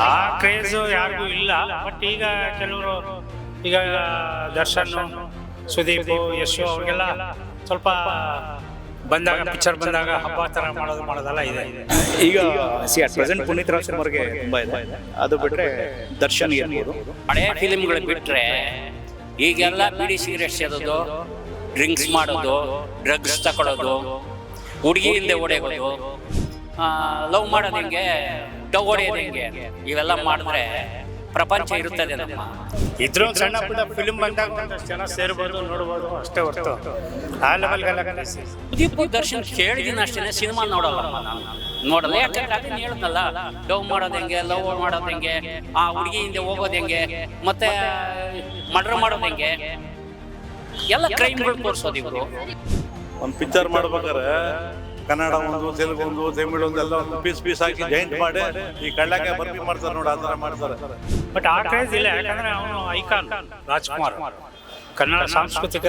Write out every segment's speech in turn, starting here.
ಆ ಕ್ರೇಜು ಯಾರಿಗೂ ಇಲ್ಲ ಬಟ್ ಈಗ ಕೆಲವರು ಈಗ ದರ್ಶನ್ ಸುದೀಪ್ ಯಶು ಅವ್ರಿಗೆಲ್ಲ ಸ್ವಲ್ಪ ಬಂದಾಗ ಪಿಕ್ಚರ್ ಬಂದಾಗ ಹಬ್ಬ ಥರ ಮಾಡೋದು ಮಾಡೋದಲ್ಲ ಇದೆ. ಈಗ ಸಿ ಅಟ್ ಪ್ರೆಸೆಂಟ್ ಪುನೀತ್ ರಾಜ್ಕುಮಾರ್ಗೆ ತುಂಬಾ ಇದೆ. ಅದು ಬಿಟ್ರೆ ದರ್ಶನ್ ಇರ್ಬೋದು. ಹಳೆಯ ಫಿಲಿಮ್ಗಳು ಬಿಟ್ರೆ ಈಗೆಲ್ಲ ಬಿಡಿ ಸಿಗರೇಟ್ ಸೇದೋದು ಡ್ರಿಂಕ್ಸ್ ಮಾಡೋದು ಡ್ರಗ್ಸ್ ತಗೊಳ್ಳೋದು ಹುಡುಗಿ ಹಿಂದೆ ಹೊಡೆಯೋದು ಲವ್ ಮಾಡೋದು ಹೆಂಗೆ? ಡವ್ ಹೊಡೆಯೋದು ಹೆಂಗೆ? ಇವೆಲ್ಲ ಮಾಡಿದ್ರೆ ಪ್ರಪಂಚ ಇರುತ್ತದೆ ನಮ್ಮ. ಇದ್ರೂ ಸಣ್ಣ ಪುಟ್ಟ ಫಿಲ್ಮ್ ಬಂದಾಗ ಒಂದಷ್ಟು ಜನ ಸೇರ್ಬೋದು ನೋಡ್ಬೋದು ಅಷ್ಟೇ ಹೊರತು ಆ ಲೆವೆಲ್ಗೆಲ್ಲ. ಸುದೀಪ್ ದರ್ಶನ್ ಕೇಳಿದಿನ ಅಷ್ಟೇ ಸಿನಿಮಾ ನೋಡಲ್ಲ ನಾನು. ನೋಡಲ್ಲ. ಯಾಕಂದ್ರೆ ಅದನ್ನ ಹೇಳಿದ್ನಲ್ಲ ಲವ್ ಮಾಡೋದು ಹೆಂಗೆ ಲವ್ ಮಾಡೋದು ಹೆಂಗೆ ಆ ಹುಡುಗಿ ಹಿಂದೆ ಹೋಗೋದು ಹೆಂಗೆ ಮತ್ತೆ ಮರ್ಡರ್ ಮಾಡೋದು ಹೆಂಗೆ? ಎಲ್ಲ ಕ್ರೈಮ್ಗಳು ತೋರಿಸೋದು ಇವರು. ಒಂದು ಪಿಕ್ಚರ್ ಮಾಡ್ಬೇಕಾದ್ರೆ ಕನ್ನಡ ಒಂದು ತೆಲುಗು ಒಂದು ತಮಿಳು ಒಂದು ಎಲ್ಲ ಒಂದು ಪೀಸ್ ಪೀಸ್ ಹಾಕಿ ಜಾಯಿಂಟ್ ಮಾಡಿ ಈ ಕಳ್ಳಕ್ಕೆ ಬರ್ಬಿ ಮಾಡ್ತಾರೆ ನೋಡಿ ಆ ಥರ ಮಾಡ್ತಾರೆ. ಬಟ್ ಆ ಕ್ರೇಜ್ ಇಲ್ಲ ಯಾಕಂದ್ರೆ ಅವನು ಐಕಾನ್ ರಾಜ್ಕುಮಾರ್. ಕನ್ನಡ ಸಾಂಸ್ಕೃತಿಕ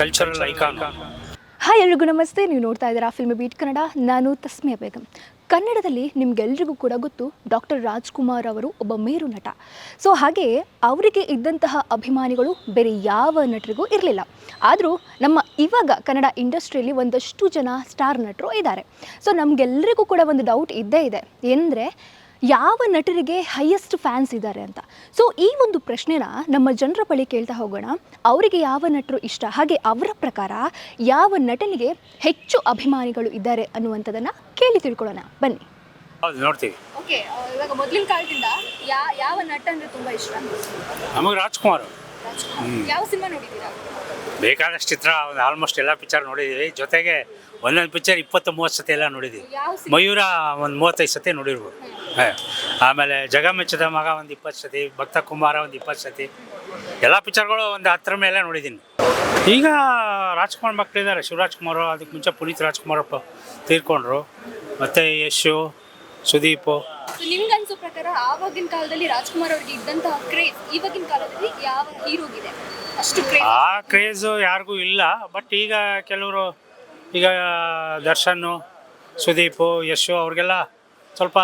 ಕಲ್ಚರಲ್ ಐಕಾನ್ ಹಾಯ್ ಎಲ್ರಿಗೂ ನಮಸ್ತೆ. ನೀವು ನೋಡ್ತಾ ಇದ್ದೀರಾ ಫಿಲ್ಮ್ ಬೀಟ್ ಕನ್ನಡ ನಾನು ತಸ್ಮಿಯಾ ಬೇಗಂ. ಕನ್ನಡದಲ್ಲಿ ನಿಮ್ಗೆಲ್ರಿಗೂ ಕೂಡ ಗೊತ್ತು ಡಾಕ್ಟರ್ ರಾಜ್ಕುಮಾರ್ ಅವರು ಒಬ್ಬ ಮೇರು ನಟ. ಸೊ ಹಾಗೆ ಅವರಿಗೆ ಇದ್ದಂತಹ ಅಭಿಮಾನಿಗಳು ಬೇರೆ ಯಾವ ನಟರಿಗೂ ಇರಲಿಲ್ಲ. ಆದರೂ ನಮ್ಮ ಇವಾಗ ಕನ್ನಡ ಇಂಡಸ್ಟ್ರಿಯಲ್ಲಿ ಒಂದಷ್ಟು ಜನ ಸ್ಟಾರ್ ನಟರು ಇದ್ದಾರೆ. ಸೊ ನಮಗೆಲ್ಲರಿಗೂ ಕೂಡ ಒಂದು ಡೌಟ್ ಇದ್ದೇ ಇದೆ. ಏನಂದರೆ ಯಾವ ನಟರಿಗೆ ಹೈಯೆಸ್ಟ್ ಫ್ಯಾನ್ಸ್ ಇದ್ದಾರೆ ಅಂತ. ಸೊ ಈ ಒಂದು ಪ್ರಶ್ನೆನ ನಮ್ಮ ಜನರ ಬಳಿ ಕೇಳ್ತಾ ಹೋಗೋಣ. ಅವರಿಗೆ ಯಾವ ನಟರು ಇಷ್ಟ? ಹಾಗೆ ಅವರ ಪ್ರಕಾರ ಯಾವ ನಟನಿಗೆ ಹೆಚ್ಚು ಅಭಿಮಾನಿಗಳು ಇದ್ದಾರೆ ಅನ್ನುವಂಥದ್ದನ್ನು ಕೇಳಿ ತಿಳ್ಕೊಳ್ಳೋಣ. ಬನ್ನಿ. ಹೌದು ನೋಡ್ತೀವಿ. ಓಕೆ ಇವಾಗ ಮೊದಲಿನ ಕಾಲದಿಂದ ಯಾವ ನಟ ಅಂದ್ರೆ ತುಂಬ ಇಷ್ಟ? ನಮಗೆ ರಾಜ್ಕುಮಾರ್. ಯಾವ ಸಿನಿಮಾ ನೋಡಿದ್ದೀರಾ? ಬೇಕಾದಷ್ಟು ಚಿತ್ರ ಒಂದು ಆಲ್ಮೋಸ್ಟ್ ಎಲ್ಲ ಪಿಕ್ಚರ್ ನೋಡಿದ್ದೀವಿ ಜೊತೆಗೆ ಒಂದೊಂದು ಪಿಕ್ಚರ್ ಇಪ್ಪತ್ತು ಮೂವತ್ತು ಸತಿ ಎಲ್ಲ ನೋಡಿದ್ದೀವಿ ಮಯೂರ ಒಂದು ಮೂವತ್ತೈದು ಸತಿ ನೋಡಿರ್ಬೋದು. ಆಮೇಲೆ ಜಗಮೆಚ್ಚದ ಮಗ ಒಂದು ಇಪ್ಪತ್ತು ಸತಿ ಭಕ್ತ ಕುಮಾರ ಒಂದು ಇಪ್ಪತ್ತು ಸತಿ ಎಲ್ಲ ಪಿಕ್ಚರ್ಗಳು ಒಂದು ಹತ್ತರ ಮೇಲೆ ನೋಡಿದ್ದೀನಿ. ಈಗ ರಾಜ್ಕುಮಾರ್ ಮಕ್ಕಳಿದ್ದಾರೆ ಶಿವರಾಜ್ ಕುಮಾರ್ ಅದಕ್ಕೆ ಮುಂಚೆ ಪುನೀತ್ ರಾಜ್ಕುಮಾರ್ ಅಪ್ಪ ತೀರ್ಕೊಂಡ್ರು. ಮತ್ತು ಯಶು ಸುದೀಪ್. ನಿಮ್ಗೆ ಅನ್ಸೋ ಪ್ರಕಾರ ಆವಾಗಿನ ಕಾಲದಲ್ಲಿ ರಾಜ್ಕುಮಾರ್ ಅವ್ರಿಗೆ ಇದ್ದಂತಹ ಕ್ರೇಜ್ ಇವಾಗಿನ ಕಾಲದಲ್ಲಿ ಯಾವ ಹೀರೋಗಿದೆ ಅಷ್ಟು ಕ್ರೇಜ್ ಆ ಕ್ರೇಜು ಯಾರಿಗೂ ಇಲ್ಲ ಬಟ್ ಈಗ ಕೆಲವರು ಈಗ ದರ್ಶನ್ ಸುದೀಪ್ ಯಶು ಅವ್ರಿಗೆಲ್ಲ ಸ್ವಲ್ಪ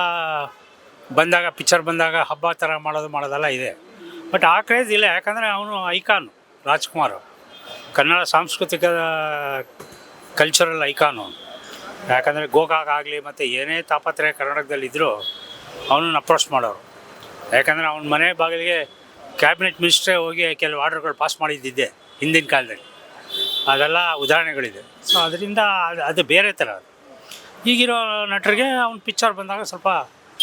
ಬಂದಾಗ ಪಿಕ್ಚರ್ ಬಂದಾಗ, ಹಬ್ಬ ಥರ ಮಾಡೋದು, ಮಾಡೋದೆಲ್ಲ ಇದೆ. ಬಟ್ ಆ ಕ್ರೇಜ್ ಇಲ್ಲ, ಯಾಕಂದರೆ ಅವನು ಐಕಾನು ರಾಜ್ಕುಮಾರ್ ಕನ್ನಡ ಸಾಂಸ್ಕೃತಿಕ ಕಲ್ಚರಲ್ ಐಕಾನು ಯಾಕಂದರೆ ಗೋಕಾಕ್ ಆಗಲಿ, ಮತ್ತು ಏನೇ ತಾಪತ್ರೆ ಕರ್ನಾಟಕದಲ್ಲಿ ಇದ್ದರೂ ಅವನನ್ನು ಅಪ್ರೋಚ್ ಮಾಡೋರು. ಯಾಕಂದರೆ ಅವನ ಮನೆ ಬಾಗಿಲಿಗೆ ಕ್ಯಾಬಿನೆಟ್ ಮಿನಿಸ್ಟ್ರೇ ಹೋಗಿ ಕೆಲವು ಆರ್ಡರ್ಗಳು ಪಾಸ್ ಮಾಡಿದ್ದಿದ್ದೆ ಹಿಂದಿನ ಕಾಲದಲ್ಲಿ. ಅದೆಲ್ಲ ಉದಾಹರಣೆಗಳಿದೆ. ಸೊ ಅದರಿಂದ ಅದು ಅದು ಬೇರೆ ಥರ ಈಗಿರೋ ನಟರಿಗೆ ಅವ್ನ ಪಿಕ್ಚರ್ ಬಂದಾಗ ಸ್ವಲ್ಪ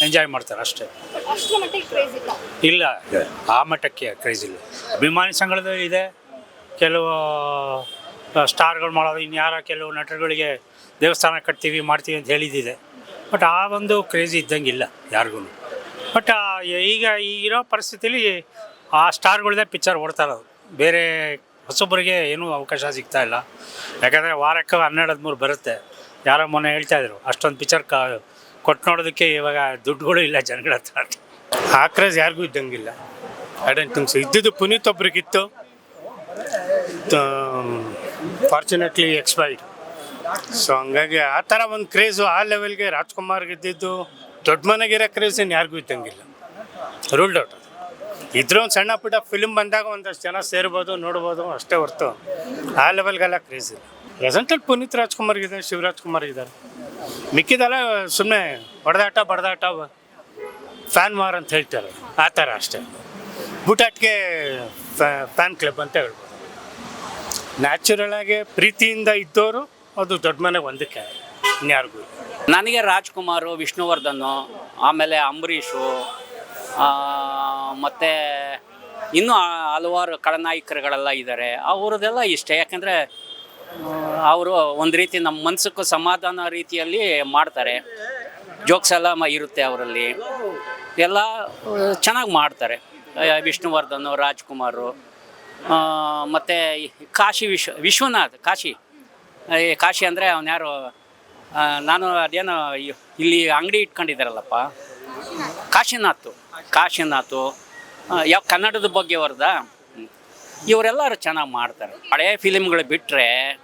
ಎಂಜಾಯ್ ಮಾಡ್ತಾರೆ ಅಷ್ಟೇ. ಇಲ್ಲ. ಆ ಮಟ್ಟಕ್ಕೆ ಕ್ರೇಜ್ ಇಲ್ಲ. ಅಭಿಮಾನಿ ಸಂಘದಲ್ಲಿ ಇದೆ. ಕೆಲವು ಸ್ಟಾರ್ಗಳು ಮಾಡೋದು ಇನ್ಯಾರ ಕೆಲವು ನಟರುಗಳಿಗೆ ದೇವಸ್ಥಾನ ಕಟ್ತೀವಿ ಮಾಡ್ತೀವಿ ಅಂತ ಹೇಳಿದ್ದಿದೆ. ಬಟ್ ಆ ಒಂದು ಕ್ರೇಜ್ ಇದ್ದಂಗಿಲ್ಲ ಯಾರಿಗೂ. ಬಟ್ ಈಗ ಈಗಿರೋ ಪರಿಸ್ಥಿತಿಲಿ ಆ ಸ್ಟಾರ್ಗಳದೇ ಪಿಕ್ಚರ್ ಓಡ್ತಾ ಇರೋದು. ಬೇರೆ ಹೊಸೊಬ್ಬರಿಗೆ ಏನೂ ಅವಕಾಶ ಸಿಗ್ತಾ ಇಲ್ಲ. ಯಾಕಂದರೆ ವಾರಕ್ಕೆ ಹನ್ನೆರಡು ಹದಿಮೂರು ಬರುತ್ತೆ. ಯಾರೋ ಮೊನ್ನೆ ಹೇಳ್ತಾ ಇದ್ರು ಅಷ್ಟೊಂದು ಪಿಕ್ಚರ್ ಕ ಕೊಟ್ಟು ನೋಡೋದಕ್ಕೆ ಇವಾಗ ದುಡ್ಡುಗಳು ಇಲ್ಲ ಜನಗಳ ಹತ್ರ. ಆ ಕ್ರೇಜ್ ಯಾರಿಗೂ ಇದ್ದಂಗಿಲ್ಲ. ಐ ಡೋಂಟ್ ಇದ್ದಿದ್ದು ಪುನೀತ್ ಒಬ್ರಿಗಿತ್ತು. ಫಾರ್ಚುನೇಟ್ಲಿ ಎಕ್ಸ್ಪೈರ್ಡ್ ಸೊ ಹಂಗಾಗಿ ಆ ಥರ ಒಂದು ಕ್ರೇಜು ಆ ಲೆವೆಲ್ಗೆ ರಾಜ್ಕುಮಾರ್ಗೆ ಇದ್ದಿದ್ದು ದೊಡ್ಡ ಮನೆಗಿರೋ ಕ್ರೇಜ್ ಏನು ಯಾರಿಗೂ ಇದ್ದಂಗಿಲ್ಲ. ರೂಲ್ಡ್ ಔಟ್ ಇದ್ರೂ ಒಂದು ಸಣ್ಣ ಪುಟ್ಟ ಫಿಲ್ಮ್ ಬಂದಾಗ ಒಂದಷ್ಟು ಜನ ಸೇರ್ಬೋದು, ನೋಡ್ಬೋದು, ಅಷ್ಟೇ ಹೊರ್ತು ಆ ಲೆವೆಲ್ಗೆಲ್ಲ ಕ್ರೇಜ್ ಇಲ್ಲ. ಪ್ರೆಸೆಂಟಲ್ಲಿ ಪುನೀತ್ ರಾಜ್ಕುಮಾರ್ಗಿದ್ದಾರೆ ಶಿವರಾಜ್ ಕುಮಾರ್ ಇದ್ದಾರೆ ಮಿಕ್ಕಿದೆಲ್ಲ ಸುಮ್ಮನೆ ಹೊಡೆದಾಟ, ಬಡದಾಟ ಫ್ಯಾನ್ ಮಾರ್ ಅಂತ ಹೇಳ್ತಾರೆ. ಆ ಥರ ಅಷ್ಟೇ. ಬುಟಾಟ್ಗೆ ಫ್ಯಾನ್ ಕ್ಲಬ್ ಅಂತ ಹೇಳ್ಬೋದು. ನ್ಯಾಚುರಲ್ ಆಗಿ ಪ್ರೀತಿಯಿಂದ ಇದ್ದವರು ಅದು ದೊಡ್ಡ ಮನೆಗೆ ಒಂದಕ್ಕೆ ಇನ್ಯಾರಿಗೂ ನನಗೆ ರಾಜ್ಕುಮಾರು, ವಿಷ್ಣುವರ್ಧನ್, ಆಮೇಲೆ ಅಂಬರೀಷು ಮತ್ತು ಇನ್ನೂ ಹಲವಾರು ಖಳನಾಯಕರುಗಳೆಲ್ಲ ಇದ್ದಾರೆ. ಅವ್ರದ್ದೆಲ್ಲ ಇಷ್ಟ. ಯಾಕಂದರೆ ಅವರು ಒಂದು ರೀತಿ ನಮ್ಮ ಮನಸ್ಸಕ್ಕೂ ಸಮಾಧಾನ ರೀತಿಯಲ್ಲಿ ಮಾಡ್ತಾರೆ. ಜೋಕ್ಸ್ ಎಲ್ಲ ಇರುತ್ತೆ ಅವರಲ್ಲಿ. ಎಲ್ಲ ಚೆನ್ನಾಗಿ ಮಾಡ್ತಾರೆ. ವಿಷ್ಣುವರ್ಧನ್, ರಾಜ್ಕುಮಾರು ಮತ್ತು ಕಾಶಿ ವಿಶ್ವ, ವಿಶ್ವನಾಥ್, ಕಾಶಿ. ಕಾಶಿ ಅಂದರೆ ಅವನು ಯಾರು? ನಾನು ಅದೇನೋ ಇಲ್ಲಿ ಅಂಗಡಿ ಇಟ್ಕೊಂಡಿದ್ದಾರಲ್ಲಪ್ಪ. ಕಾಶಿನಾಥ್. ಕಾಶಿನಾಥು. ಯಾವ ಕನ್ನಡದ ಬಗ್ಗೆ ಅವ್ರದ? ಇವರೆಲ್ಲರೂ ಚೆನ್ನಾಗಿ ಮಾಡ್ತಾರೆ. ಹಳೆಯ ಫಿಲಿಮ್ಗಳು ಬಿಟ್ಟರೆ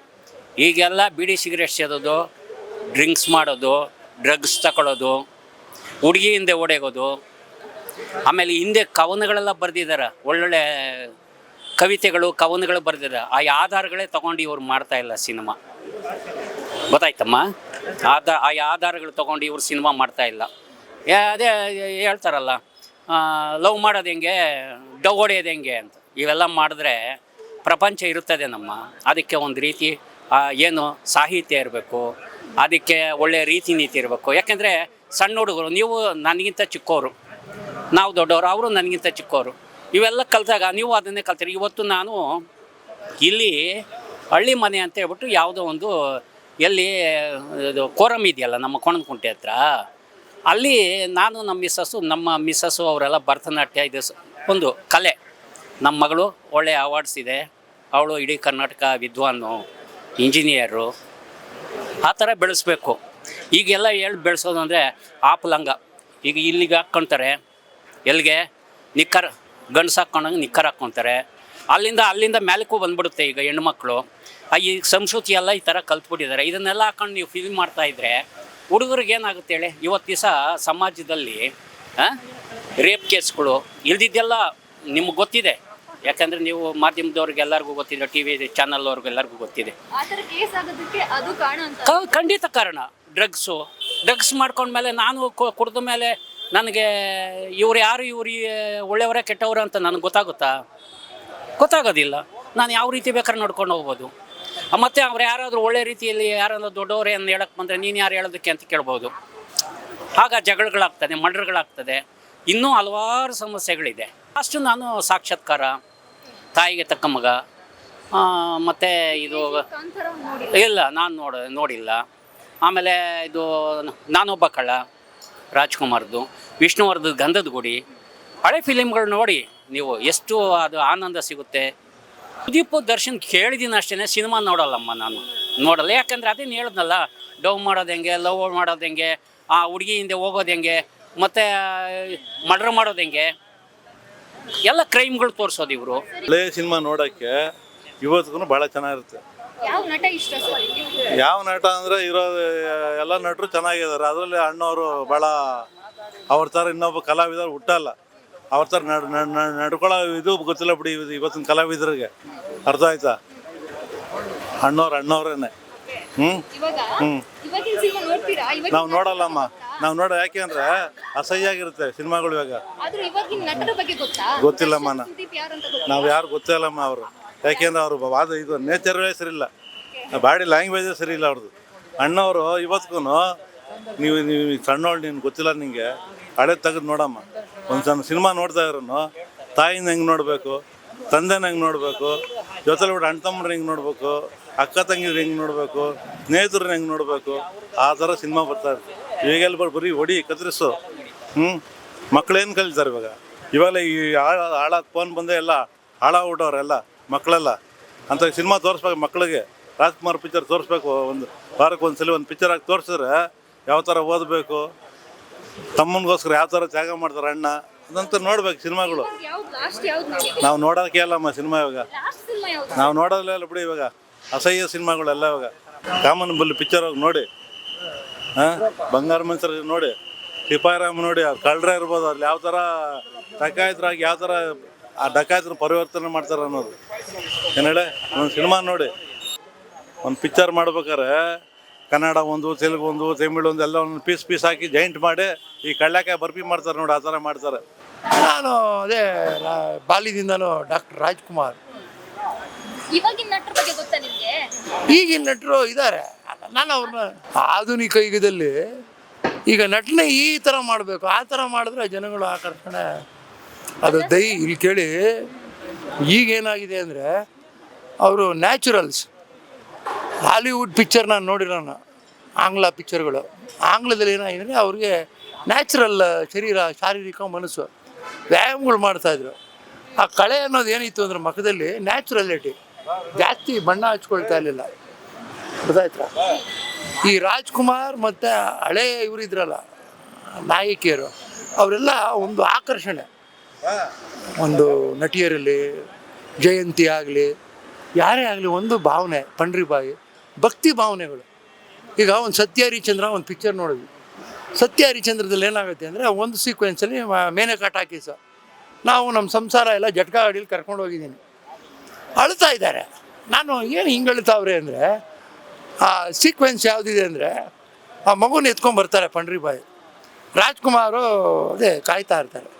ಈಗೆಲ್ಲ ಬಿಡಿ ಸಿಗರೇಟ್ ಸೇದೋದು, ಡ್ರಿಂಕ್ಸ್ ಮಾಡೋದು, ಡ್ರಗ್ಸ್ ತಗೊಳ್ಳೋದು ಹುಡುಗಿ ಹಿಂದೆ ಓಡೋಗೋದು, ಆಮೇಲೆ ಹಿಂದೆ ಕವನಗಳೆಲ್ಲ ಬರೆದಿದ್ದಾರೆ ಒಳ್ಳೊಳ್ಳೆ ಕವಿತೆಗಳು, ಕವನಗಳು ಬರೆದಿದ್ದಾರೆ ಆ ಆಧಾರಗಳೇ ತಗೊಂಡು ಇವ್ರು ಮಾಡ್ತಾ ಇಲ್ಲ ಸಿನಿಮಾ. ಗೊತ್ತಾಯ್ತಮ್ಮ? ಆದ, ಆ ಆಧಾರಗಳು ತಗೊಂಡು ಇವ್ರು ಸಿನಿಮಾ ಮಾಡ್ತಾ ಇಲ್ಲ. ಅದೇ ಹೇಳ್ತಾರಲ್ಲ ಲವ್ ಮಾಡೋದು ಹೆಂಗೆ? ಡವ್ ಹೊಡೆಯೋದು ಹೆಂಗೆ? ಅಂತ. ಇವೆಲ್ಲ ಮಾಡಿದ್ರೆ ಪ್ರಪಂಚ ಇರುತ್ತದೆ ನಮ್ಮ. ಅದಕ್ಕೆ ಒಂದು ರೀತಿ ಏನು ಸಾಹಿತ್ಯ ಇರಬೇಕು, ಅದಕ್ಕೆ ಒಳ್ಳೆಯ ರೀತಿ ನೀತಿ ಇರಬೇಕು. ಯಾಕೆಂದರೆ ಸಣ್ಣ ಹುಡುಗರು, ನೀವು ನನಗಿಂತ ಚಿಕ್ಕವರು ನಾವು ದೊಡ್ಡವರು, ಅವರು ನನಗಿಂತ ಚಿಕ್ಕವರು ಇವೆಲ್ಲ ಕಲಿತಾಗ ನೀವು ಅದನ್ನೇ ಕಲ್ತೀರಿ. ಇವತ್ತು ನಾನು ಇಲ್ಲಿ ಹಳ್ಳಿ ಮನೆ ಅಂತ ಹೇಳ್ಬಿಟ್ಟು ಯಾವುದೋ ಒಂದು ಎಲ್ಲಿ, ಇದು ಕೋರಮ್ ಇದೆಯಲ್ಲ, ನಮ್ಮ ಕೊಣದಕುಂಟೆ ಹತ್ರ. ಅಲ್ಲಿ ನಾನು ನಮ್ಮ ಮಿಸ್ಸಸ್ಸು ನಮ್ಮ ಮಿಸ್ಸಸ್ಸು ಅವರೆಲ್ಲ ಭರತನಾಟ್ಯ ಇದು ಒಂದು ಕಲೆ. ನಮ್ಮ ಮಗಳು ಒಳ್ಳೆಯ ಅವಾರ್ಡ್ಸ್ ಇದೆ. ಅವಳು ಇಡೀ ಕರ್ನಾಟಕ ವಿದ್ವಾನು ಇಂಜಿನಿಯರು ಆ ಥರ ಬೆಳೆಸ್ಬೇಕು. ಈಗೆಲ್ಲ ಹೇಳಿ ಬೆಳೆಸೋದು ಅಂದರೆ ಆಪಲಂಗ. ಈಗ ಇಲ್ಲಿಗೆ ಹಾಕ್ಕೊಳ್ತಾರೆ ಎಲ್ಲಿಗೆ? ನಿಕ್ಕರ್, ಗಂಡ್ಸು ಹಾಕ್ಕೊಂಡಂಗೆ ನಿಕ್ಕರ್ ಹಾಕ್ಕೊತಾರೆ. ಅಲ್ಲಿಂದ ಅಲ್ಲಿಂದ ಮ್ಯಾಲಕ್ಕೂ ಬಂದ್ಬಿಡುತ್ತೆ ಈಗ ಹೆಣ್ಮಕ್ಳು. ಈ ಸಂಸ್ಕೃತಿ ಎಲ್ಲ ಈ ಥರ ಕಲ್ತ್ಬಿಟ್ಟಿದ್ದಾರೆ. ಇದನ್ನೆಲ್ಲ ಹಾಕೊಂಡು ನೀವು ಫಿಲ್ಮ್ ಮಾಡ್ತಾ ಇದ್ರೆ ಹುಡುಗರಿಗೆ ಏನಾಗುತ್ತೆ ಹೇಳಿ? ಇವತ್ತು ದಿವಸ ಸಮಾಜದಲ್ಲಿ ರೇಪ್ ಕೇಸ್ಗಳು ಇಲ್ದಿದ್ದೆಲ್ಲ ನಿಮ್ಗೆ ಗೊತ್ತಿದೆ. ಯಾಕಂದರೆ ನೀವು ಮಾಧ್ಯಮದವ್ರಿಗೆ ಎಲ್ಲರಿಗೂ ಗೊತ್ತಿದೆ ಟಿ ವಿ ಚಾನಲ್ ಅವ್ರಿಗೂ ಎಲ್ಲರಿಗೂ ಗೊತ್ತಿದೆ. ಆ ಥರ ಕೇಸ್ ಆಗೋದಕ್ಕೆ ಅದು ಕಾರಣ ಅಂತ. ಕ- ಖಂಡಿತ ಕಾರಣ ಡ್ರಗ್ಸು ಡ್ರಗ್ಸ್ ಮಾಡ್ಕೊಂಡ್ಮೇಲೆ ನಾನು ಕು- ಕುಡ್ದ ಮೇಲೆ ನನಗೆ ಇವ್ರು ಯಾರು ಇವ್ರು ಒಳ್ಳೆಯವರೇ ಕೆಟ್ಟವರು ಅಂತ ನನಗೆ ಗೊತ್ತಾಗುತ್ತಾ? ಗೊತ್ತಾಗೋದಿಲ್ಲ. ನಾನು ಯಾವ ರೀತಿ ಬೇಕಾದ್ರೆ ನೋಡ್ಕೊಂಡು ಹೋಗ್ಬೋದು. ಮತ್ತು ಮತ್ತೆ ಅವ್ರು ಯಾರಾದರೂ ಒಳ್ಳೆ ರೀತಿಯಲ್ಲಿ ಯಾರಾದರೂ ದೊಡ್ಡವರೇ ಅಂತ ಹೇಳಕ್ಕೆ ಬಂದರೆ ನೀನು ಯಾರು ಹೇಳೋದಕ್ಕೆ ಅಂತ ಕೇಳ್ಬೋದು. ಆಗ ಜಗಳಗಳಾಗ್ತದೆ ಮರ್ಡರ್ಗಳಾಗ್ತದೆ ಇನ್ನೂ ಹಲವಾರು ಸಮಸ್ಯೆಗಳಿದೆ. ಅಷ್ಟು ನಾನು ಸಾಕ್ಷಾತ್ಕಾರ. ತಾಯಿಗೆ ತಕ್ಕ ಮಗ. ಮತ್ತು ಇದು ಇಲ್ಲ, ನಾನು ನೋಡ, ನೋಡಿಲ್ಲ. ಆಮೇಲೆ ಇದು ನಾನೊಬ್ಬ ಕಳ್ಳ, ರಾಜ್ಕುಮಾರ್ದು ವಿಷ್ಣುವರ್ಧದ ಗಂಧದ ಗುಡಿ. ಹಳೆ ಫಿಲಿಮ್ಗಳು ನೋಡಿ ನೀವು ಎಷ್ಟು ಅದು ಆನಂದ ಸಿಗುತ್ತೆ. ಸುದೀಪ್ ದರ್ಶನ್ ಕೇಳಿದ್ದೀನಿ ಅಷ್ಟೇ ಸಿನಿಮಾ ನೋಡಲ್ಲಮ್ಮ ನಾನು. ನೋಡಲ್ಲ, ಯಾಕಂದರೆ ಅದೇನು ಹೇಳ್ದಲ್ಲ ಡೌ ಮಾಡೋದು ಹೆಂಗೆ, ಲವ್ ಮಾಡೋದು ಹೆಂಗೆ, ಆ ಹುಡುಗಿ ಹಿಂದೆ ಹೋಗೋದು ಹೆಂಗೆ, ಮತ್ತು ಮರ್ಡ್ರ್ ಮಾಡೋದು ಹೆಂಗೆ. ಎಲ್ಲ ಕ್ರೈಮ್ಗಳು ತೋರಿಸೋದು ಇವರು. ಹಳೆ ಸಿನಿಮಾ ನೋಡೋಕ್ಕೆ ಇವತ್ತಿಗೂ ಭಾಳ ಚೆನ್ನಾಗಿರುತ್ತೆ. ಯಾವ ನಟ ಇಷ್ಟ ಸರ್? ಯಾವ ನಟ ಅಂದರೆ ಇರೋ ಎಲ್ಲ ನಟರು ಚೆನ್ನಾಗಿದ್ದಾರೆ. ಅದರಲ್ಲಿ ಅಣ್ಣವರು ಭಾಳ ಅವ್ರ ಥರ ಇನ್ನೊಬ್ಬ ಕಲಾವಿದರು ಹುಟ್ಟಲ್ಲ. ಅವ್ರ ಥರ ನಡ್ ನಡ್- ನಡ್- ನಡ್ಕೊಳ್ಳೋ ಇದು ಗೊತ್ತಿಲ್ಲ ಬಿಡಿ ಇವ್- ಇವತ್ತಿನ ಕಲಾವಿದರಿಗೆ. ಅರ್ಥ ಆಯ್ತಾ? ಅಣ್ಣವ್ರು ಅಣ್ಣವ್ರೇನೆ. ಹ್ಞೂ ಇವಾಗ ಹ್ಞೂ ಇವಾಗಿನ ಸಿನಿಮಾ ನೋಡ್ತೀರಾ? ಇವಾಗ ನಾವು ನೋಡಲ್ಲಮ್ಮ. ನಾವು ನೋಡ ಯಾಕೆ ಅಂದ್ರೆ ಅಸಹ್ಯ ಆಗಿರುತ್ತೆ ಸಿನಿಮಾಗಳು ಇವಾಗ. ಆದ್ರೂ ಇವಾಗಿನ ನಟರ ಬಗ್ಗೆ ಗೊತ್ತಾ? ಗೊತ್ತಿಲ್ಲಮ್ಮ ನಾ. ಸುದೀಪ್ ಯಾರು ಅಂತ ಗೊತ್ತಾ? ನಾವು ಯಾರು ಗೊತ್ತೇ ಇಲ್ಲಮ್ಮ ಅವರು. ಯಾಕೆಂದ್ರೆ ಅವರು ವಾದ ಇದು ನೇಚರೇ ಸರಿ ಇಲ್ಲ. ಬಾಡಿ ಲ್ಯಾಂಗ್ವೇಜೇ ಸರಿ ಇಲ್ಲ ಅವ್ರದ್ದು ಅಣ್ಣವರು ಇವತ್ತಿಗೂ ನೀವು ನೀವು ಸಣ್ಣವಳು ನೀನು ಗೊತ್ತಿಲ್ಲ ನಿಂಗೆ ಹಳೆ ತೆಗೆದು ನೋಡಮ್ಮ. ಒಂದು ಸಣ್ಣ ಸಿನಿಮಾ ನೋಡ್ತಾ ಇರೋನು ತಾಯಿನ ಹೆಂಗೆ ನೋಡಬೇಕು ತಂದೆನ ಹೆಂಗೆ ನೋಡಬೇಕು ಜೊತೆಲಿ ಬಿಟ್ಟು ಅಣ್ಣ ತಮ್ಮನ ಹೆಂಗೆ ನೋಡಬೇಕು ಅಕ್ಕ ತಂಗಿ ಹೆಂಗೆ ನೋಡಬೇಕು ಸ್ನೇಹಿತರನ್ನ ಹೆಂಗೆ ನೋಡಬೇಕು ಆ ಥರ ಸಿನಿಮಾ ಬರ್ತಾ ಇರುತ್ತೆ. ಈಗೆಲ್ಲ ಬರ್ ಬರೀ ಹೊಡಿ ಕತ್ತರಿಸು ಹ್ಞೂ ಮಕ್ಕಳೇನು ಕಲಿತಾರೆ ಇವಾಗ? ಇವಾಗಲೇ ಈ ಹಾಳ, ಹಾಳಾಗ ಫೋನ್ ಬಂದೆ ಎಲ್ಲ ಹಾಳಾಗ್ಬಿಟ್ಟವ್ರೆಲ್ಲ ಮಕ್ಕಳೆಲ್ಲ ಅಂತ ಸಿನಿಮಾ ತೋರಿಸ್ಬೇಕು ಮಕ್ಕಳಿಗೆ ರಾಜ್ಕುಮಾರ್ ಪಿಕ್ಚರ್ ತೋರಿಸ್ಬೇಕು, ಒಂದು ವಾರಕ್ಕೆ ಒಂದು ಸಲ ಒಂದು ಪಿಕ್ಚರ್ ಹಾಕಿ ತೋರಿಸಿದ್ರೆ ಯಾವ ಥರ ಓದಬೇಕು, ತಮ್ಮನಿಗೋಸ್ಕರ ಯಾವ ಥರ ತ್ಯಾಗ ಮಾಡ್ತಾರೆ ಅಣ್ಣ ಅದಂತ ನೋಡ್ಬೇಕು ಸಿನಿಮಾಗಳು. ನಾವು ನೋಡೋಕೆ ಅಲ್ಲಮ್ಮ ಸಿನಿಮಾ ಇವಾಗ. ನಾವು ನೋಡೋದಿಲ್ಲ ಬಿಡಿ ಇವಾಗ. ಅಸಹ್ಯ ಸಿನಿಮಾಗಳೆಲ್ಲ ಇವಾಗ. ಕಾಮನ್ ಬಲ್ಲಿ ಪಿಕ್ಚರ್ ಹೋಗಿ ನೋಡಿ. ಬಂಗಾರ ಮನ್ಸರ್ ನೋಡಿ ಟಿಪಾರಾಮ್ ನೋಡಿ ಅವ್ರು ಕಳ್ಳರೇ ಇರ್ಬೋದು ಅಲ್ಲಿ ಯಾವ ಥರ ಡಕಾಯತರಾಗಿ ಯಾವ ಥರ ಆ ಡಕಾಯತ್ರ ಪರಿವರ್ತನೆ ಮಾಡ್ತಾರೆ ಅನ್ನೋದು. ಏನು ಹೇಳಿ? ಒಂದು ಸಿನಿಮಾ ನೋಡಿ. ಒಂದು ಪಿಕ್ಚರ್ ಮಾಡ್ಬೇಕಾದ್ರೆ ಕನ್ನಡ ಒಂದು ತೆಲುಗು ಒಂದು ತಮಿಳು ಒಂದು ಎಲ್ಲ ಒಂದು ಪೀಸ್ ಪೀಸ್ ಹಾಕಿ ಜಾಯಿಂಟ್ ಮಾಡಿ ಈ ಕಳ್ಳಕಾಯಿ ಬರ್ಪಿ ಮಾಡ್ತಾರೆ ನೋಡಿ ಆ ಥರ ಮಾಡ್ತಾರೆ. ನಾನು ಅದೇ ಬಾಲ್ಯದಿಂದನೂ ಡಾಕ್ಟರ್ ರಾಜ್ಕುಮಾರ್. ಇವಾಗಿನ ನಟರ ಬಗ್ಗೆ ಗೊತ್ತಾ ನಿಮ್ಗೆ? ಈಗಿನ ನಟರು ಇದ್ದಾರೆ ನಾನು ಅವ್ರನ್ನ ಆಧುನಿಕ ಯುಗದಲ್ಲಿ ಈಗ ನಟನೆ ಈ ಥರ ಮಾಡಬೇಕು, ಆ ಥರ ಮಾಡಿದ್ರೆ ಜನಗಳು ಆಕರ್ಷಣೆ. ಅದು ದೈ, ಇಲ್ಲಿ ಕೇಳಿ, ಈಗೇನಾಗಿದೆ ಅಂದರೆ ಅವರು ನ್ಯಾಚುರಲ್ಸ್. ಹಾಲಿವುಡ್ ಪಿಕ್ಚರ್ ನಾನು ನೋಡಿರೋಣ ಆಂಗ್ಲ ಪಿಕ್ಚರ್ಗಳು ಆಂಗ್ಲದಲ್ಲಿ ಏನಾಗಿದೆ, ಅವ್ರಿಗೆ ನ್ಯಾಚುರಲ್ ಶರೀರ, ಶಾರೀರಿಕ ಮನಸ್ಸು, ವ್ಯಾಯಾಮಗಳು ಮಾಡ್ತಾಯಿದ್ರು ಆ ಕಳೆ ಅನ್ನೋದು ಏನಿತ್ತು ಅಂದ್ರೆ ಮಖದಲ್ಲಿ ನ್ಯಾಚುರಲಿಟಿ. ಜಾಸ್ತಿ ಬಣ್ಣ ಹಚ್ಕೊಳ್ತಾ ಇರಲಿಲ್ಲ. ಗೊತ್ತಾಯ್ತಾ ಈ ರಾಜ್ಕುಮಾರ್ ಮತ್ತು ಹಳೆ ಇವರಿದ್ರಲ್ಲ ನಾಯಕಿಯರು, ಅವರೆಲ್ಲ ಒಂದು ಆಕರ್ಷಣೆ. ಒಂದು ನಟಿಯರಲ್ಲಿ, ಜಯಂತಿ ಆಗಲಿ, ಯಾರೇ ಆಗಲಿ ಒಂದು ಭಾವನೆ ಪಂಡ್ರಿಬಾಯಿ ಭಕ್ತಿ ಭಾವನೆಗಳು. ಈಗ ಒಂದು ಸತ್ಯ ಹರಿಚಂದ್ರ ಒಂದು ಪಿಕ್ಚರ್ ನೋಡಿದ್ವಿ. ಸತ್ಯ ಹರಿಚಂದ್ರದಲ್ಲಿ ಏನಾಗುತ್ತೆ ಅಂದರೆ ಒಂದು ಸೀಕ್ವೆನ್ಸಲ್ಲಿ ಮೇನಕಾಟ ಹಾಕಿ ಸರ್ ನಾವು ನಮ್ಮ ಸಂಸಾರ ಎಲ್ಲ ಜಟ್ಕಾ ಗಾಡೀಲಿ ಕರ್ಕೊಂಡು ಹೋಗಿದ್ದೀನಿ. ಅಳ್ತಾ ಇದ್ದಾರೆ. ನಾನು ಏನು ಹಿಂಗೆ ಅಳ್ತಾವ್ರೆ ಅಂದರೆ ಆ ಸೀಕ್ವೆನ್ಸ್ ಯಾವುದಿದೆ ಅಂದರೆ ಆ ಮಗುನ ಎತ್ಕೊಂಡು ಬರ್ತಾರೆ ಪಂಡ್ರಿಬಾಯಿ. ರಾಜ್ಕುಮಾರು ಅದೇ ಕಾಯ್ತಾ ಇರ್ತಾರೆ.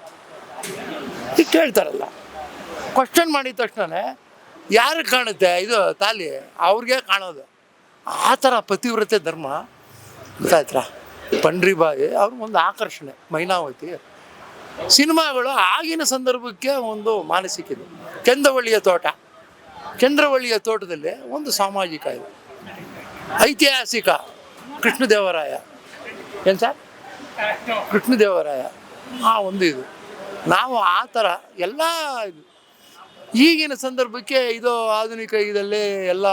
ಈಗ ಕೇಳ್ತಾರಲ್ಲ. ಕ್ವಶನ್ ಮಾಡಿದ ತಕ್ಷಣ ಯಾರಿಗೆ ಕಾಣುತ್ತೆ? ಇದು ತಾಲಿ, ಅವ್ರಿಗೆ ಕಾಣೋದು. ಆ ಥರ ಪತಿವ್ರತೆ ಧರ್ಮ. ಗೊತ್ತಾಯ್ತಾ? ಪಂಡ್ರಿಬಾಯಿ ಅವ್ರಿಗೊಂದು ಆಕರ್ಷಣೆ, ಮೈನಾವತಿ. ಸಿನಿಮಾಗಳು ಆಗಿನ ಸಂದರ್ಭಕ್ಕೆ ಒಂದು ಮಾನಸಿಕ ಇದು. ಚಂದ್ರವಳ್ಳಿಯ ತೋಟ. ಚಂದ್ರವಳ್ಳಿಯ ತೋಟದಲ್ಲಿ ಒಂದು ಸಾಮಾಜಿಕ ಇದು. ಐತಿಹಾಸಿಕ ಕೃಷ್ಣದೇವರಾಯ. ಏನು ಸರ್? ಕೃಷ್ಣದೇವರಾಯ. ಆ ಒಂದು ಇದು. ನಾವು ಆ ಥರ ಎಲ್ಲ ಈಗಿನ ಸಂದರ್ಭಕ್ಕೆ ಇದು ಆಧುನಿಕ ಇದರಲ್ಲಿ ಎಲ್ಲ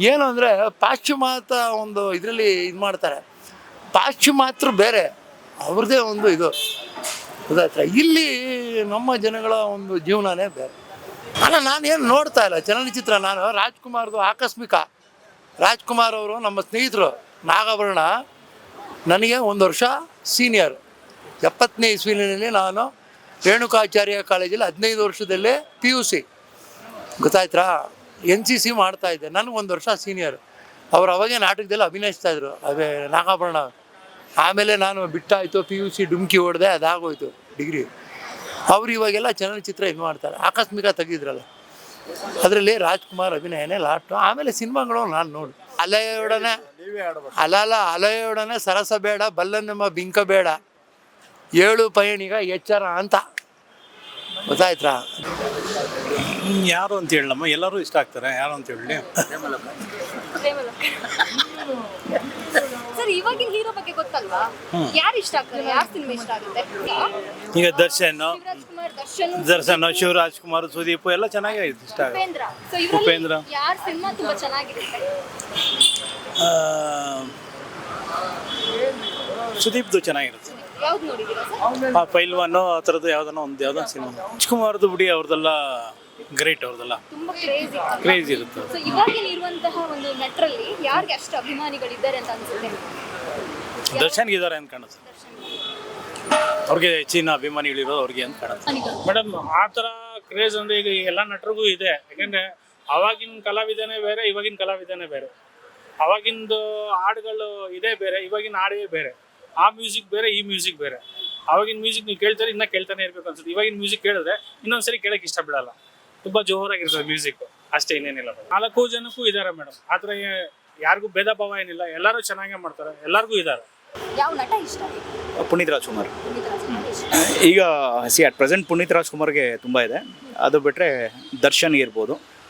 ಏನು ಅಂದರೆ ಪಾಶ್ಚಿಮಾತ್ಯ ಒಂದು ಇದರಲ್ಲಿ ಇದು ಮಾಡ್ತಾರೆ. ಪಾಶ್ಚಿಮಾತ್ಯರು ಬೇರೆ. ಅವ್ರದ್ದೇ ಒಂದು ಇದು. ಗೊತ್ತಾಯ್ತಾ ಇಲ್ಲಿ ನಮ್ಮ ಜನಗಳ ಒಂದು ಜೀವನನೇ ಬೇರೆ. ಅಲ್ಲ, ನಾನೇನು ನೋಡ್ತಾ ಇಲ್ಲ. ಚಲನಚಿತ್ರ ನಾನು ರಾಜ್ಕುಮಾರ್ದು ಆಕಸ್ಮಿಕ ರಾಜ್ಕುಮಾರ್ ಅವರು ನಮ್ಮ ಸ್ನೇಹಿತರು ನಾಗಾಭರಣ, ನನಗೆ ಒಂದು ವರ್ಷ ಸೀನಿಯರ್. ಎಪ್ಪತ್ತನೇ ಇಸ್ವಿನಲ್ಲಿ ನಾನು ರೇಣುಕಾಚಾರ್ಯ ಕಾಲೇಜಲ್ಲಿ ಹದಿನೈದು ವರ್ಷದಲ್ಲೇ ಪಿ ಯು ಸಿ. ಗೊತ್ತಾಯ್ತಾ ಎನ್ ಸಿ ಸಿ ಮಾಡ್ತಾಯಿದ್ದೆ ನನಗೆ ಒಂದು ವರ್ಷ ಸೀನಿಯರ್. ಅವರು ಅವಾಗೇ ನಾಟಕದಲ್ಲಿ ಅಭಿನಯಿಸ್ತಾ ಇದ್ರು. ಅದೇ ನಾಗಾಭರಣ. ಆಮೇಲೆ ನಾನು ಬಿಟ್ಟಾಯಿತು, ಪಿ ಯು ಸಿ ಡುಮ್ಕಿ ಹೊಡೆದೆ, ಅದಾಗೋಯ್ತು ಡಿಗ್ರಿ. ಅವ್ರು ಇವಾಗೆಲ್ಲ ಚಲನಚಿತ್ರ ಇದು ಮಾಡ್ತಾರೆ. ಆಕಸ್ಮಿಕ ತೆಗೆದಿದ್ರಲ್ಲ. ಅದರಲ್ಲಿ ರಾಜ್ಕುಮಾರ್ ಅಭಿನಯನೇ ಲಾಟು ಆಮೇಲೆ ಸಿನಿಮಾಗಳು ನಾನು ನೋಡಿ. ಅಲೆಯೊಡನೆ ಅಲಲ ಅಲಯೊಡನೆ ಸರಸ ಬೇಡ ಬಲ್ಲನೆಂಬ ಬಿಂಕ ಬೇಡ ಏಳು ಪಯಣಿಗ ಎಚ್ಚರ ಅಂತ. ಗೊತ್ತಾಯ್ತಾ ಯಾರು ಅಂತ ಹೇಳಮ್ಮ ಎಲ್ಲರೂ ಇಷ್ಟ ಆಗ್ತಾರೆ. ಯಾರು ಅಂತ ಹೇಳಿ. ಸರ್ ಇವಾಗಿನ ಹೀರೋ ಬಗ್ಗೆ ಗೊತ್ತಲ್ವಾ? ಯಾರು ಇಷ್ಟ ಆಗ್ತಾರೆ? ಯಾರು ಸಿನಿಮಾ ಇಷ್ಟ ಆಗುತ್ತೆ? ಈಗ ದರ್ಶನ್. ದರ್ಶನ್ ದರ್ಶನ್ ಶಿವರಾಜ್ ಕುಮಾರ್ ಸುದೀಪ್ ಎಲ್ಲ ಚೆನ್ನಾಗಿದೆ ಇಷ್ಟ ಆಗುತ್ತೆ ಉಪೇಂದ್ರ. ಸೊ ಉಪೇಂದ್ರ. ಇವರಲ್ಲಿ ಯಾರ ಸಿನಿಮಾ ತುಂಬಾ ಚೆನ್ನಾಗಿರುತ್ತೆ ಆ, ಸುದೀಪ್ದು ಚೆನ್ನಾಗಿರುತ್ತೆ. ಯಾವ್ದು ನೋಡಿದ್ದೀರಾ ಸರ್? ಆ ಪೈಲ್ವಾನು ಆ ಥರದ್ದು ಯಾವ್ದನ್ನ ಒಂದು ಯಾವ್ದೋ ಸಿನಿಮಾ ರಾಜ್ಕುಮಾರ್ದು ಬಿಡಿ ಅವ್ರದ್ದೆಲ್ಲ ಗ್ರೇಟ್ ಅವ್ರದ್ದೆಲ್ಲ ತುಂಬಾ ಕ್ರೇಜಿ ಕ್ರೇಜ್ ಇರುತ್ತೆ ಸೊ ಇವಾಗಿನ ಇರುವಂತಹ ಒಂದು ನಟರಲ್ಲಿ ಯಾರಿಗೆ ಅಷ್ಟು ಅಭಿಮಾನಿಗಳಿದ್ದಾರೆ ಅಂತ ಅನ್ಸುತ್ತೆ? ದರ್ಶನ್ಗೆ ಇದ್ದಾರೆ ಅಂತ ಕಾಣುತ್ತೆ. ಅವ್ರಿಗೆ ಹೆಚ್ಚಿನ ಅಭಿಮಾನಿಗಳಿರೋದು ಅವ್ರಿಗೆ ಅಂತ ಕಾಣುತ್ತೆ. ಮೇಡಮ್ ಆ ಥರ ಕ್ರೇಜ್ ಅಂದರೆ ಈಗ ಎಲ್ಲ ನಟರಿಗೂ ಇದೆ. ಯಾಕಂದ್ರೆ ಅವಾಗಿನ ಕಲಾವಿದನೇ ಬೇರೆ ಇವಾಗಿನ ಕಲಾವಿದನೇ ಬೇರೆ. ಅವಾಗಿಂದು ಹಾಡುಗಳು ಇದೇ ಬೇರೆ ಇವಾಗಿನ ಹಾಡೇ ಬೇರೆ. ಆ ಮ್ಯೂಸಿಕ್ ಬೇರೆ ಈ ಮ್ಯೂಸಿಕ್ ಬೇರೆ. ಅವಾಗಿನ ಮ್ಯೂಸಿಕ್ ನೀವು ಕೇಳ್ತಾರೆ ಇನ್ನ ಕೇಳ್ತಾನೆ ಇರ್ಬೇಕು ಅನ್ಸುತ್ತೆ. ಇವಾಗಿನ ಮ್ಯೂಸಿಕ್ ಕೇಳಿದ್ರೆ ಇನ್ನೊಂದ್ಸರಿ ಕೇಳಕ್ ಇಷ್ಟ ಬಿಡಲ್ಲ. ತುಂಬಾ ಜೋರಾಗಿರ್ತದೆ ಮ್ಯೂಸಿಕ್. ಅಷ್ಟೇ ಇನ್ನೇನಿಲ್ಲ. ನಾಲ್ಕು ಜನಕ್ಕೂ ಇದ್ದಾರೆ ಮೇಡಮ್. ಆ ಥರ ಯಾರಿಗೂ ಭೇದ ಭಾವ ಏನಿಲ್ಲ. ಎಲ್ಲರೂ ಚೆನ್ನಾಗೇ ಮಾಡ್ತಾರೆ. ಎಲ್ಲರಿಗೂ ಇದ್ದಾರೆ ಯಾವ ನಟ ಇಷ್ಟ ಪುನೀತ್ ರಾಜ್ಕುಮಾರ್. ಪುನೀತ್ ರಾಜ್ಕುಮಾರ್ ಇಷ್ಟ. ಈಗ ಸಿ ಅಟ್ ಪ್ರೆಸೆಂಟ್ ಪುನೀತ್ ರಾಜ್ಕುಮಾರ್ಗೆ ತುಂಬ ಇದೆ. ಅದು ಬಿಟ್ಟರೆ ದರ್ಶನ್ ಇರ್ಬೋದು.